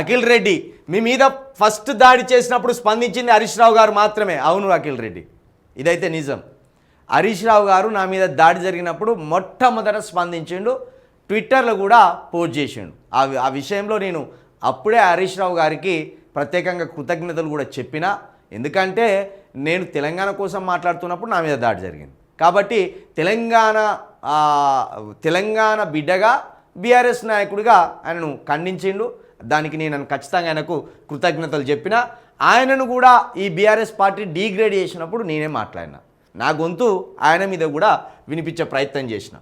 అఖిల్ రెడ్డి మీ మీద ఫస్ట్ దాడి చేసినప్పుడు స్పందించింది హరీష్ రావు గారు మాత్రమే. అవును అఖిల్ రెడ్డి. ఇదైతే నిజం. హరీష్ రావు గారు నా మీద దాడి జరిగినప్పుడు మొట్టమొదట స్పందించిండు ట్విట్టర్లో కూడా పోస్ట్ చేసిండు. ఆ ఆ విషయంలో నేను అప్పుడే హరీష్ రావు గారికి ప్రత్యేకంగా కృతజ్ఞతలు కూడా చెప్పిన. ఎందుకంటే నేను తెలంగాణ కోసం మాట్లాడుతున్నప్పుడు నా మీద దాడి జరిగింది. కాబట్టి తెలంగాణ తెలంగాణ బిడ్డగా బీఆర్ఎస్ నాయకుడిగా ఆయనను ఖండించిండు. దానికి నేను ఖచ్చితంగా ఆయనకు కృతజ్ఞతలు చెప్పిన. ఆయనను కూడా ఈ బీఆర్ఎస్ పార్టీ డీగ్రేడ్ చేసినప్పుడు నేనే మాట్లాడినా. నా గొంతు ఆయన మీద కూడా వినిపించే ప్రయత్నం చేసిన.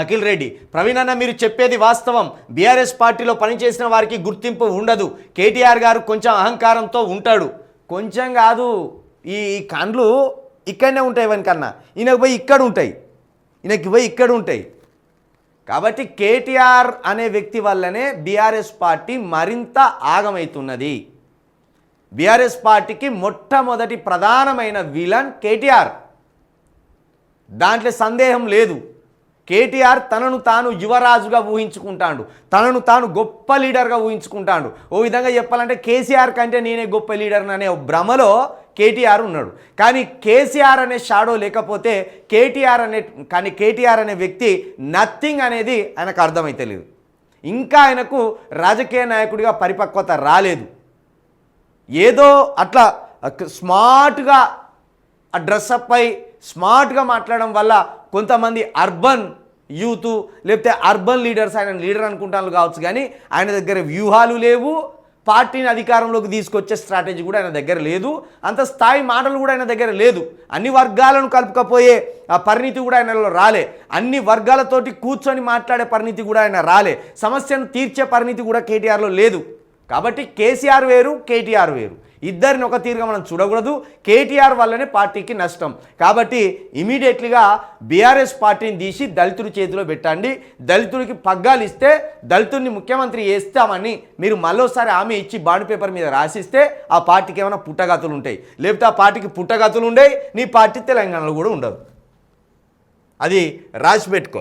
అఖిల్ రెడ్డి ప్రవీణ్ అన్న మీరు చెప్పేది వాస్తవం. బీఆర్ఎస్ పార్టీలో పనిచేసిన వారికి గుర్తింపు ఉండదు. కేటీఆర్ గారు కొంచెం అహంకారంతో ఉంటాడు. కొంచెం కాదు. ఈ కండ్లు ఇక్కడనే ఉంటాయి వెనకన్నా. ఈయనకు పోయి ఇక్కడ ఉంటాయి. ఈయనకి పోయి ఇక్కడ ఉంటాయి. కాబట్టి కేటీఆర్ అనే వ్యక్తి వల్లనే బీఆర్ఎస్ పార్టీ మరింత ఆగమవుతున్నది బీఆర్ఎస్ పార్టీకి మొట్టమొదటి ప్రధానమైన విలన్ కేటీఆర్. దాంట్లో సందేహం లేదు. కేటీఆర్ తనను తాను యువరాజుగా ఊహించుకుంటాడు. తనను తాను గొప్ప లీడర్గా ఊహించుకుంటాడు. ఓ విధంగా చెప్పాలంటే కేసీఆర్ కంటే నేనే గొప్ప లీడర్ అనే భ్రమలో కేటీఆర్ ఉన్నాడు. కానీ కేసీఆర్ అనే షాడో లేకపోతే కేటీఆర్ అనే కానీ కేటీఆర్ అనే వ్యక్తి నథింగ్ అనేది ఆయనకు అర్థమైతే లేదు. ఇంకా ఆయనకు రాజకీయ నాయకుడిగా పరిపక్వత రాలేదు. ఏదో అట్లా స్మార్ట్గా ఆ డ్రెస్అప్ అయి స్మార్ట్గా మాట్లాడడం వల్ల కొంతమంది అర్బన్ యూత్ లేకపోతే అర్బన్ లీడర్స్ ఆయన లీడర్ అనుకుంటాను కావచ్చు కానీ ఆయన దగ్గర వ్యూహాలు లేవు పార్టీని అధికారంలోకి తీసుకొచ్చే స్ట్రాటజీ కూడా ఆయన దగ్గర లేదు. అంత స్థాయి మాటలు కూడా ఆయన దగ్గర లేదు. అన్ని వర్గాలను కలుపుకపోయే ఆ పరిణితి కూడా ఆయనలో రాలే. అన్ని వర్గాలతోటి కూర్చొని మాట్లాడే పరిణితి కూడా ఆయన రాలే. సమస్యను తీర్చే పరిణితి కూడా కేటీఆర్లో లేదు. కాబట్టి కేసీఆర్ వేరు కేటీఆర్ వేరు. ఇద్దరిని ఒక తీరుగా మనం చూడకూడదు. కేటీఆర్ వల్లనే పార్టీకి నష్టం. కాబట్టి ఇమీడియట్లీగా బీఆర్ఎస్ పార్టీని తీసి దళితుడి చేతిలో పెట్టండి. దళితుడికి పగ్గాలు ఇస్తే దళితుడిని ముఖ్యమంత్రి వేస్తామని మీరు మళ్ళోసారి హామీ ఇచ్చి బాండ్ పేపర్ మీద రాసిస్తే ఆ పార్టీకి ఏమైనా పుట్టగతులు ఉంటాయి. లేకపోతే ఆ పార్టీకి పుట్టగతులు ఉండేవి నీ పార్టీ తెలంగాణలో కూడా ఉండదు. అది రాసి పెట్టుకో.